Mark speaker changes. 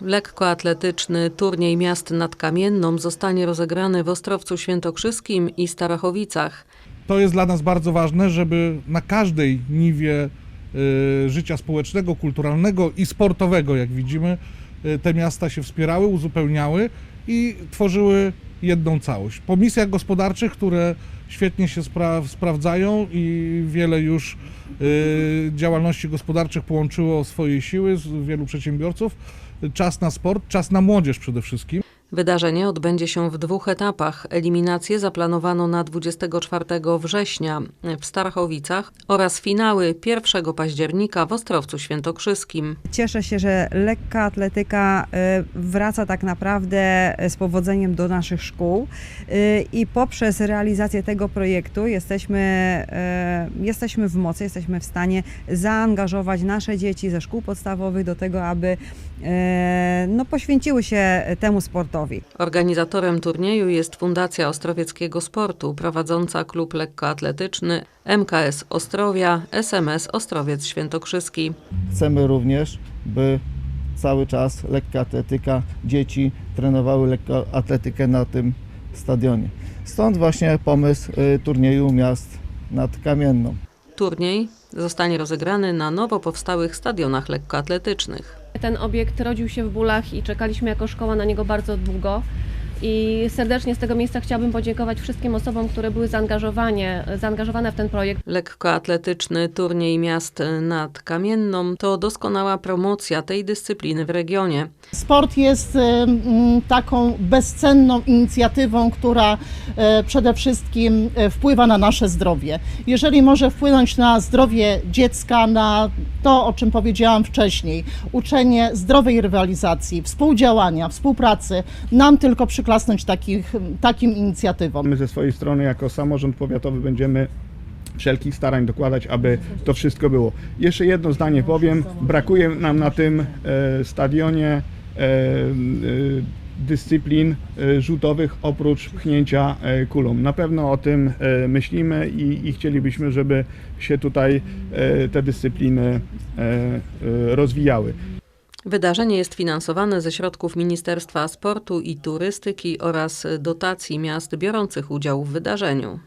Speaker 1: Lekkoatletyczny turniej miast nad Kamienną zostanie rozegrany w Ostrowcu Świętokrzyskim i Starachowicach.
Speaker 2: To jest dla nas bardzo ważne, żeby na każdej niwie y, życia społecznego, kulturalnego i sportowego, jak widzimy, y, te miasta się wspierały, uzupełniały i tworzyły jedną całość. Po misjach gospodarczych, które świetnie się spra- sprawdzają i wiele już y, działalności gospodarczych połączyło swoje siły z wielu przedsiębiorców, czas na sport, czas na młodzież przede wszystkim.
Speaker 1: Wydarzenie odbędzie się w dwóch etapach. Eliminację zaplanowano na 24 września w Starachowicach oraz finały 1 października w Ostrowcu Świętokrzyskim.
Speaker 3: Cieszę się, że lekka atletyka y, wraca tak naprawdę z powodzeniem do naszych szkół y, i poprzez realizację tego projektu jesteśmy, y, jesteśmy w mocy, jesteśmy w stanie zaangażować nasze dzieci ze szkół podstawowych do tego, aby y, no, poświęciły się temu sportowi.
Speaker 1: Organizatorem turnieju jest Fundacja Ostrowieckiego Sportu, prowadząca klub lekkoatletyczny MKS Ostrowia, SMS Ostrowiec Świętokrzyski.
Speaker 4: Chcemy również, by cały czas lekka atletyka, dzieci trenowały lekkoatletykę na tym stadionie. Stąd właśnie pomysł y, turnieju miast nad Kamienną.
Speaker 1: Turniej zostanie rozegrany na nowo powstałych stadionach lekkoatletycznych.
Speaker 5: Ten obiekt rodził się w bólach i czekaliśmy jako szkoła na niego bardzo długo. I serdecznie z tego miejsca chciałabym podziękować wszystkim osobom, które były zaangażowanie, zaangażowane w ten projekt.
Speaker 1: Lekkoatletyczny turniej miast nad Kamienną to doskonała promocja tej dyscypliny w regionie.
Speaker 6: Sport jest taką bezcenną inicjatywą, która e, przede wszystkim e, wpływa na nasze zdrowie. Jeżeli może wpłynąć na zdrowie dziecka, na to, o czym powiedziałam wcześniej, uczenie zdrowej rywalizacji, współdziałania, współpracy, nam tylko przyklasnąć takich, takim inicjatywom.
Speaker 7: My ze swojej strony jako samorząd powiatowy będziemy wszelkich starań dokładać, aby to wszystko było. Jeszcze jedno zdanie powiem. Brakuje nam na tym e, stadionie e, e, dyscyplin rzutowych oprócz pchnięcia kulą. Na pewno o tym myślimy i, i chcielibyśmy, żeby się tutaj te dyscypliny rozwijały.
Speaker 1: Wydarzenie jest finansowane ze środków Ministerstwa Sportu i Turystyki oraz dotacji miast biorących udział w wydarzeniu.